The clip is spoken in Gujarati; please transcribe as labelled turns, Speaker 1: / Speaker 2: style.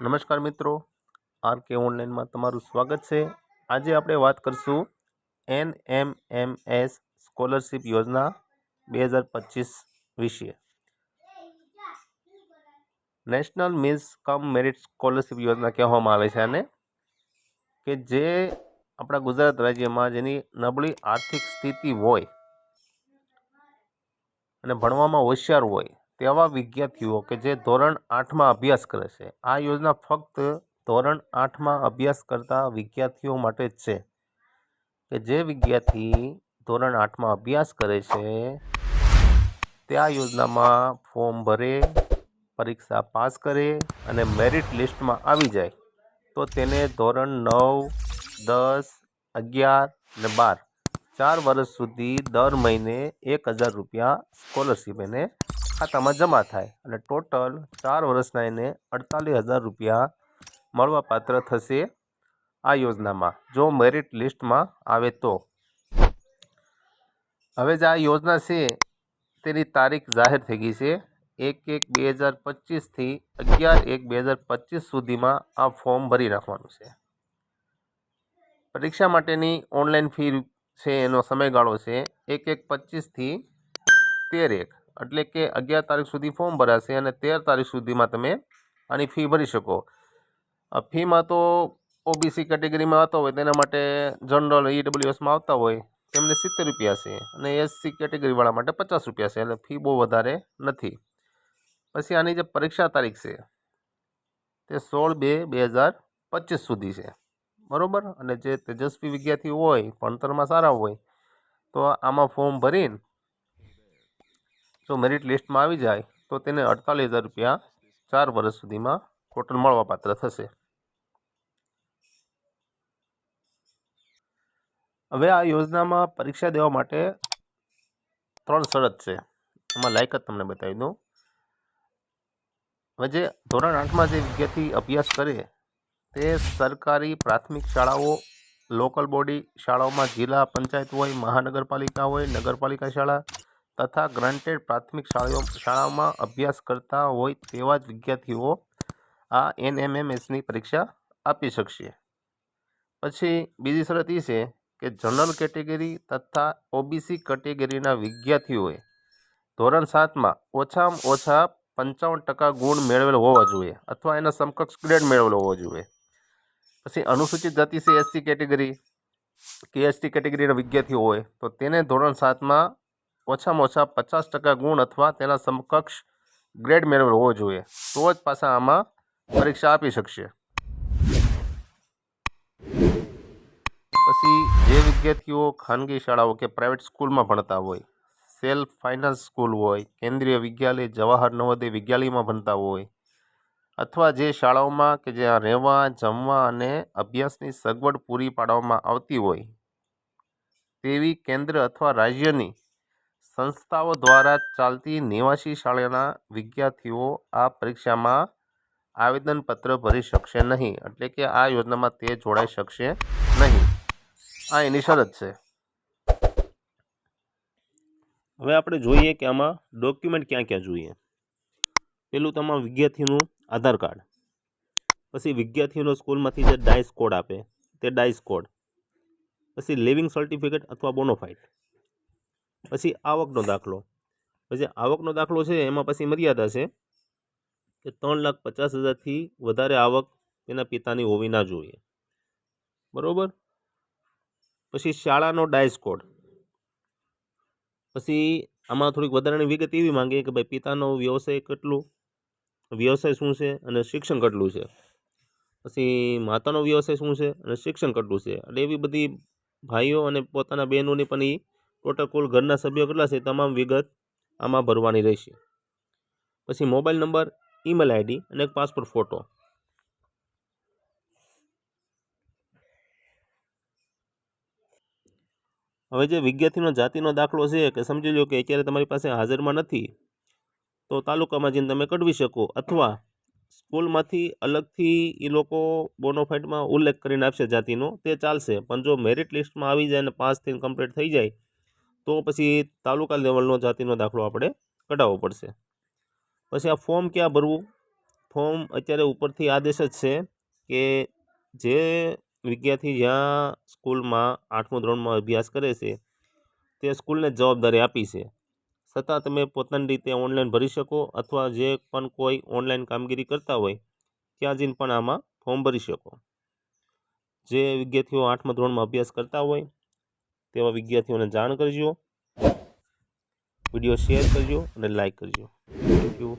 Speaker 1: નમસ્કાર મિત્રો. આર કે ઓનલાઈનમાં તમારું સ્વાગત છે. આજે આપણે વાત કરશું N M M S scholarship યોજના બે હજાર પચીસ વિશે. National means cum merit scholarship યોજના કહેવામાં આવે છે આને, કે જે આપણા ગુજરાત રાજ્યમાં જેની નબળી આર્થિક સ્થિતિ હોય અને ભણવામાં હોશિયાર હોય તેવા વિદ્યાર્થીઓ કે જે ધોરણ આઠમાં અભ્યાસ કરે છે. આ યોજના ફક્ત ધોરણ આઠમાં અભ્યાસ કરતા વિદ્યાર્થીઓ માટે જ છે કે જે વિદ્યાર્થી ધોરણ આઠમાં અભ્યાસ કરે છે, તે આ યોજનામાં ફોર્મ ભરે, પરીક્ષા પાસ કરે અને મેરિટ લિસ્ટમાં આવી જાય. તો તેને ધોરણ નવ, દસ, અગિયાર ને બાર, ચાર વર્ષ સુધી દર મહિને એક હજાર રૂપિયા સ્કોલરશીપ એને ખાતામાં જમા થાય અને ટોટલ ચાર વર્ષના એને અડતાલીસ હજાર રૂપિયા મળવાપાત્ર થશે આ યોજનામાં, જો મેરિટ લિસ્ટમાં આવે તો. હવે જે આ યોજના છે, તેની તારીખ જાહેર થઈ ગઈ છે. એક એક બે હજાર પચીસથી અગિયાર એક બે હજાર પચીસ સુધીમાં આ ફોર્મ ભરી નાખવાનું છે. પરીક્ષા માટેની ઓનલાઈન ફી છે એનો સમયગાળો છે એક એક પચીસથી તેર એક. એટલે કે અગિયાર તારીખ સુધી ફોર્મ ભરાશે અને તેર તારીખ સુધીમાં તમે આની ફી ભરી શકો. ફીમાં તો ઓબીસી કેટેગરીમાં આવતા હોય, તેના માટે જનરલ ઈડબ્લ્યુએસમાં આવતા હોય, તેમને સિત્તેર રૂપિયા છે અને એસસી કેટેગરીવાળા માટે પચાસ રૂપિયા છે, એટલે ફી બહુ વધારે નથી. પછી આની જે પરીક્ષા તારીખ છે, તે સોળ બે બે હજાર પચીસ સુધી છે. બરાબર? અને જે તેજસ્વી વિદ્યાર્થી હોય, ભણતરમાં સારા હોય, તો આમાં ફોર્મ ભરીને જો મેરિટ લિસ્ટમાં આવી જાય, તો તેને અડતાલીસ હજાર રૂપિયા ચાર વર્ષ સુધીમાં ટોટલ મળવાપાત્ર થશે. હવે આ યોજનામાં પરીક્ષા દેવા માટે ત્રણ શરત છે. એમાં લાયકાત તમને બતાવી દઉં. હવે જે ધોરણ આઠમાં જે વિદ્યાર્થી અભ્યાસ કરે, તે સરકારી પ્રાથમિક શાળાઓ લોકલ બોડી શાળાઓમાં જિલ્લા પંચાયત હોય, મહાનગરપાલિકા હોય, નગરપાલિકા શાળા તથા ગ્રાન્ટેડ પ્રાથમિક શાળાઓ શાળાઓમાં અભ્યાસ કરતા હોય તેવા જ વિદ્યાર્થીઓ આ એનએમએમએસની પરીક્ષા આપી શકશે. પછી બીજી શરત એ છે કે જનરલ કેટેગરી તથા ઓબીસી કેટેગરીના વિદ્યાર્થીઓએ ધોરણ સાતમાં ઓછામાં ઓછા પંચાવન ટકા ગુણ મેળવેલ હોવા જોઈએ અથવા એના સમકક્ષ ગ્રેડ મેળવેલો હોવો જોઈએ. પછી અનુસૂચિત જાતિ છે એસસી કેટેગરી કે એસટી કેટેગરીના વિદ્યાર્થીઓ હોય તો તેને ધોરણ સાતમાં ઓછામાં ઓછા પચાસ ટકા ગુણ અથવા તેના સમકક્ષ ગ્રેડ મેળવેલ હોવો જોઈએ, તો જ પાછા આમાં પરીક્ષા આપી શકશે. પછી જે વિદ્યાર્થીઓ ખાનગી શાળાઓ કે પ્રાઇવેટ સ્કૂલમાં ભણતા હોય, સેલ્ફ ફાઇનાન્સ સ્કૂલ હોય, કેન્દ્રીય વિદ્યાલય, જવાહર નવોદય વિદ્યાલયમાં ભણતા હોય, અથવા જે શાળાઓમાં કે જ્યાં રહેવા, જમવા અને અભ્યાસની સગવડ પૂરી પાડવામાં આવતી હોય, તેવી કેન્દ્ર અથવા રાજ્યની સંસ્થાઓ દ્વારા ચાલતી નિવાસી શાળાના વિદ્યાર્થીઓ આ પરીક્ષામાં આવેદનપત્ર ભરી શકશે નહીં, એટલે કે આ યોજનામાં તે જોડાઈ શકશે નહીં. આ એની શરત છે. હવે આપણે જોઈએ કે આમાં ડોક્યુમેન્ટ ક્યાં ક્યાં જોઈએ. પેલું તમામ વિદ્યાર્થીનું આધાર કાર્ડ. પછી વિદ્યાર્થીઓનો સ્કૂલમાંથી જે ડાઇસ કોડ આપે, તે ડાઇસ કોડ. પછી લિવિંગ સર્ટિફિકેટ અથવા બોનોફાઇડ પછી આવકનો દાખલો. પછી આવકનો દાખલો છે, એમાં પછી મર્યાદા છે કે ત્રણ લાખ પચાસ હજારથી વધારે આવક તેના પિતાની હોવી ના જોઈએ. બરાબર? પછી શાળાનો ડાયસ કોડ. પછી આમાં થોડીક વધારાની વિગત એવી માંગે કે ભાઈ પિતાનો વ્યવસાય કેટલું, વ્યવસાય શું છે અને શિક્ષણ કેટલું છે? પછી માતાનો વ્યવસાય શું છે અને શિક્ષણ કેટલું છે? એટલે એવી બધી ભાઈઓ અને પોતાના બહેનોની પણ એ ટોટલ કુલ ઘરના સભ્યો કેટલા છે તમામ વિગત આમાં ભરવાની રહેશે. પછી મોબાઈલ નંબર, ઈમેલ આઈડી અને પાસપોર્ટ ફોટો. હવે જે વિદ્યાર્થીનો જાતિનો દાખલો છે કે સમજી લો કે અત્યારે તમારી પાસે હાજરમાં નથી, તો તાલુકામાં જઈને તમે કઢવી શકો અથવા સ્કૂલમાંથી અલગથી એ લોકો બોનોફાઇટમાં ઉલ્લેખ કરીને આપશે જાતિનો, તે ચાલશે. પણ જો મેરિટ લિસ્ટમાં આવી જાય અને પાસથી કમ્પ્લીટ થઈ જાય તો પછી તાલુકા લેવલનો જાતિનો દાખલો આપણે કઢાવવો પડશે. પછી આ ફોર્મ ક્યાં ભરવું? ફોર્મ અત્યારે ઉપરથી આદેશ જ છે કે જે વિદ્યાર્થી જ્યાં સ્કૂલમાં આઠમું, ધોરણમાં અભ્યાસ કરે છે, તે સ્કૂલને જવાબદારી આપી છે. છતાં તમે પોતાની રીતે ઓનલાઈન ભરી શકો અથવા જે પણ કોઈ ઓનલાઈન કામગીરી કરતા હોય, ત્યાં જઈને પણ આમાં ફોર્મ ભરી શકો. જે વિદ્યાર્થીઓ આઠમા, ધોરણમાં અભ્યાસ કરતા હોય તેવા વિદ્યાર્થીઓને જાણ કરજો. વીડિયો શેર કરજો અને લાઇક કરજો. Thank you